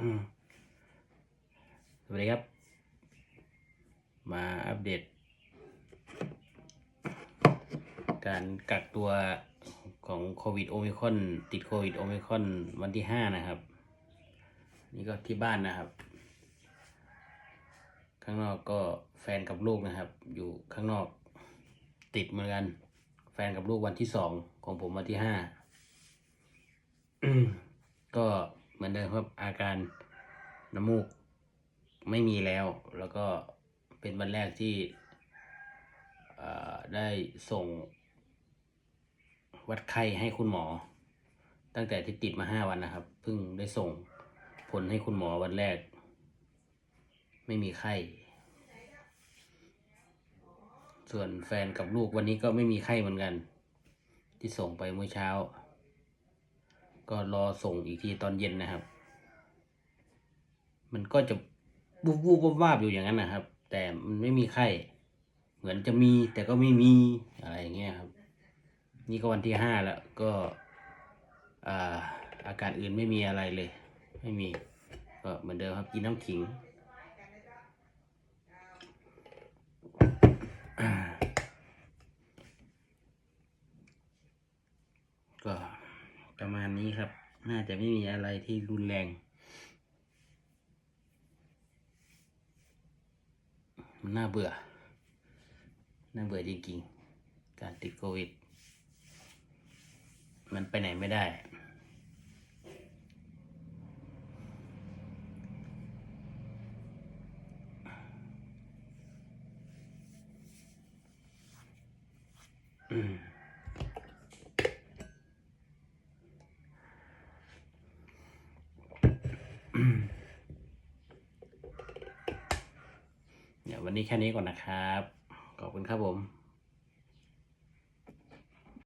สวัสดีครับ มาอัปเดต การกักตัวของโควิดโอมิคอนติดโควิดโอมิคอนวันที่ห้านะครับ นี่ก็ที่บ้านนะครับ ข้างนอกก็แฟนกับลูกนะครับ อยู่ข้างนอกติดเหมือนกัน แฟนกับลูกวันที่สองของผมวันที่ห้าก็ เหมือนเดิมครับอาการน้ำมูกไม่มีแล้ว แล้วก็เป็นวันแรกที่ได้ส่ง วัดไข้ให้คุณหมอ ตั้งแต่ที่ติดมาห้าวันนะครับเพิ่งได้ส่งผลให้คุณหมอวันแรก ไม่มีไข้ ส่วนแฟนกับลูกวันนี้ก็ไม่มีไข้เหมือนกัน ที่ส่งไปเมื่อเช้า ก็รอส่งอีกทีตอนเย็นนะครับ มันก็จะวูบวูบวาบอยู่อย่างนั้นนะครับ แต่มันไม่มีไข้เหมือนจะมีแต่ก็ไม่มีอะไรอย่างเงี้ยครับ นี่ก็วันที่ห้าแล้วก็อาอาการอื่นไม่มีอะไรเลย ไม่มีก็เหมือนเดิมครับกินน้ำขิงก็ ประมาณนี้ครับ น่าจะไม่มีอะไรที่รุนแรง มันน่าเบื่อ น่าเบื่อจริงๆ การติดโควิด มันไปไหนไม่ได้ อืม เดี๋ยววันนี้แค่นี้ก่อนนะครับ ขอบคุณครับผม